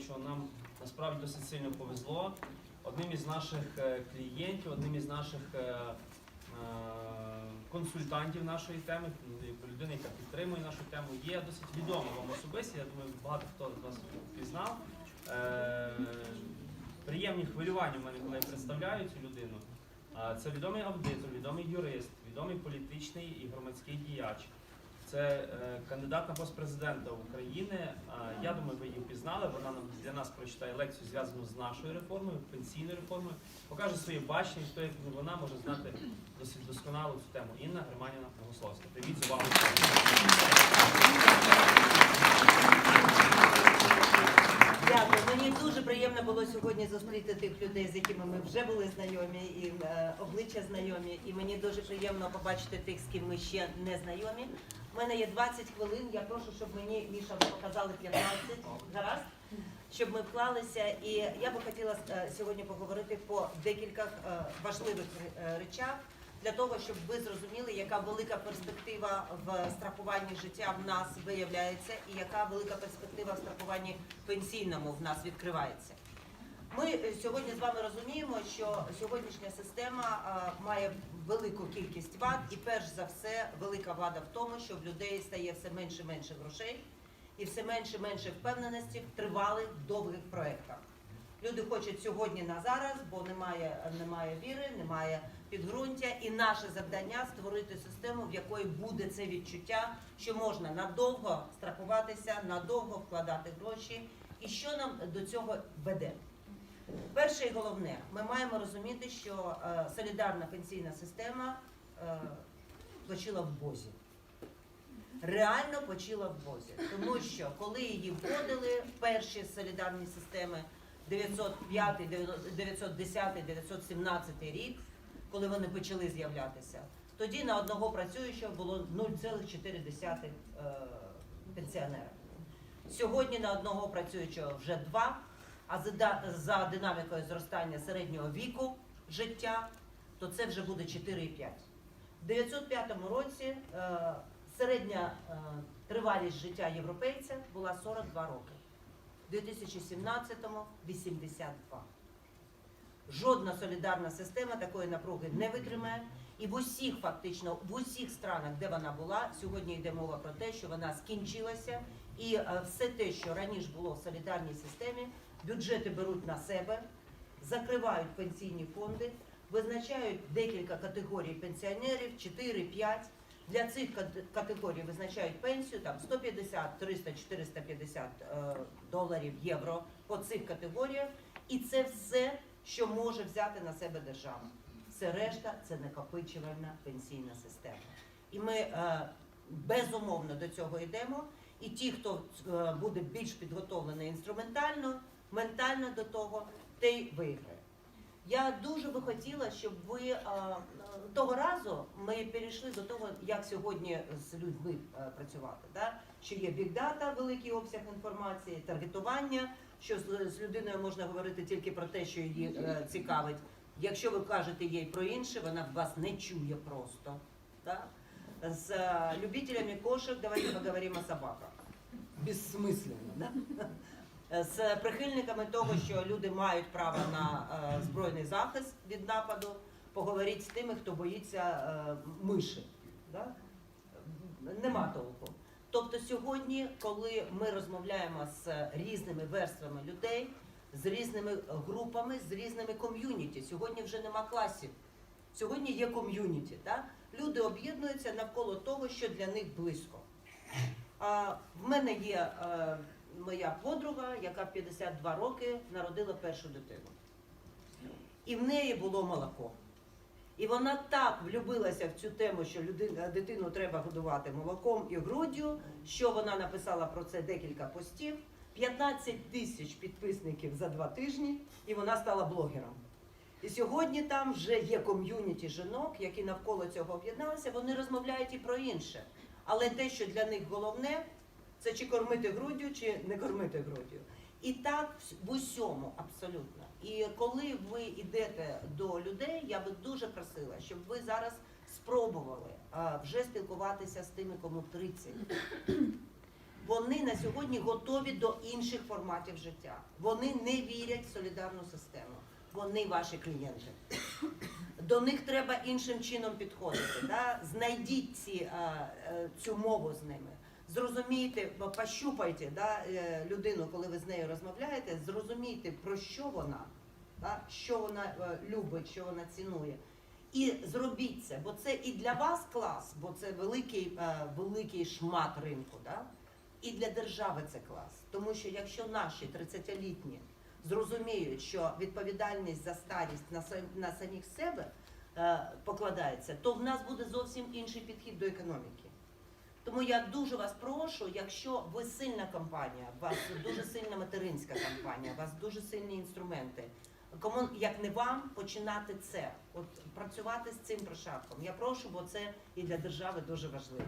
що нам насправді досить сильно повезло. Одним із наших е, клієнтів, одним із наших е, е, консультантів нашої теми, людина, яка підтримує нашу тему, є досить відома вам особисто. Я думаю, багато хто з вас впізнав. Е, Приємні хвилювання в мене, коли я представляю цю людину. Це відомий аудитор, відомий юрист, відомий політичний і громадський діяч. Це е, кандидат на пост президента України. Я думаю, ви її впізнали. Вона нам для нас прочитає лекцію, зв'язану з нашою реформою, пенсійною реформою, покаже своє бачення, хто як вона може знати досить досконало цю тему. Інна Германівна Богословська. Привіт з увагою. Дякую. Мені дуже приємно було сьогодні зустріти тих людей, з якими ми вже були знайомі, і е, обличчя знайомі. І мені дуже приємно побачити тих, з ким ми ще не знайомі. У мене є 20 хвилин. Я прошу, щоб мені Міша показали 15. Гаразд? Щоб ми вклалися. І я би хотіла е, сьогодні поговорити по декілька е, важливих е, речах. Для того щоб ви зрозуміли, яка велика перспектива в страхуванні життя в нас виявляється, і яка велика перспектива в страхуванні пенсійному в нас відкривається. Ми е, сьогодні з вами розуміємо, що сьогоднішня система має велику кількість вад, і перш за все велика влада в тому, що в людей стає все менше менше грошей і все менше менше впевненості в тривалих довгих проєктах. Люди хочуть сьогодні на зараз, бо немає, немає віри, немає підґрунтя, і наше завдання створити систему, в якої буде це відчуття, що можна надовго страхуватися, надовго вкладати гроші, і що нам до цього веде. Перше і головне, ми маємо розуміти, що е, солідарна пенсійна система е, почила в Бозі. Реально почила в Бозі. Тому що коли її вводили перші солідарні системи 905, 910, 917 рік, коли вони почали з'являтися, тоді на одного працюючого було 0,4 е, пенсіонера. Сьогодні на одного працюючого вже два, а за, динамікою зростання середнього віку життя, то це вже буде 4,5. В 905 році е, середня е, тривалість життя європейця була 42 роки. В 2017-му 82. Жодна солідарна система такої напруги не витримає. І в усіх, фактично, в усіх странах, де вона була, сьогодні йде мова про те, що вона скінчилася, і е, все те, що раніше було в солідарній системі, бюджети беруть на себе, закривають пенсійні фонди, визначають декілька категорій пенсіонерів, 4-5. Для цих категорій визначають пенсію там 150, 300, 450 е, доларів, євро по цих категоріях. І це все, що може взяти на себе держава. Все решта це накопичувальна пенсійна система. І ми е, безумовно до цього йдемо. І ті, хто е, буде більш підготовлений інструментально, ментально до того, той виграє. Я дуже би хотіла, щоб ви е, того разу ми перейшли до того, як сьогодні з людьми е, працювати. Да? Що є бікдата, великий обсяг інформації, таргетування, що з, людиною можна говорити тільки про те, що її е, цікавить. Якщо ви кажете їй про інше, вона вас не чує просто. Да? З е, любителями кошек давайте поговоримо о собаках. Безсмисленно. Да? З прихильниками того, що люди мають право на е, збройний захист від нападу, поговоріть з тими, хто боїться е, миші. Нема толку. Тобто сьогодні, коли ми розмовляємо з різними верствами людей, з різними групами, з різними ком'юніті, сьогодні вже нема класів. Сьогодні є ком'юніті. Люди об'єднуються навколо того, що для них близько. В мене є е, моя подруга, яка в 52 роки народила першу дитину. І в неї було молоко. І вона так влюбилася в цю тему, що людина, дитину треба годувати молоком і груддю, що вона написала про це декілька постів, 15 тисяч підписників за два тижні, і вона стала блогером. І сьогодні там вже є ком'юніті жінок, які навколо цього об'єдналися, вони розмовляють і про інше. Але те, що для них головне, це чи кормити груддю, чи не кормити груддю. І так в усьому абсолютно. І коли ви йдете до людей, я би дуже просила, щоб ви зараз спробували вже спілкуватися з тими, кому 30. вони на сьогодні готові до інших форматів життя. Вони не вірять в солідарну систему. Вони ваші клієнти. До них треба іншим чином підходити. Да? Знайдіть ці, е, цю мову з ними. Зрозумійте, пощупайте да, е, людину, коли ви з нею розмовляєте, зрозумійте, про що вона, да? що вона е, любить, що вона цінує. І зробіть це, бо це і для вас клас, бо це великий, е, великий шмат ринку. Да? І для держави це клас. Тому що якщо наші 30-літні зрозуміють, що відповідальність за старість на, на самих себе покладається, то в нас буде зовсім інший підхід до економіки. Тому я дуже вас прошу, якщо ви сильна компанія, у вас дуже сильна материнська компанія, у вас дуже сильні інструменти. Кому як не вам починати це, от працювати з цим прошарком. Я прошу, бо це і для держави дуже важливо.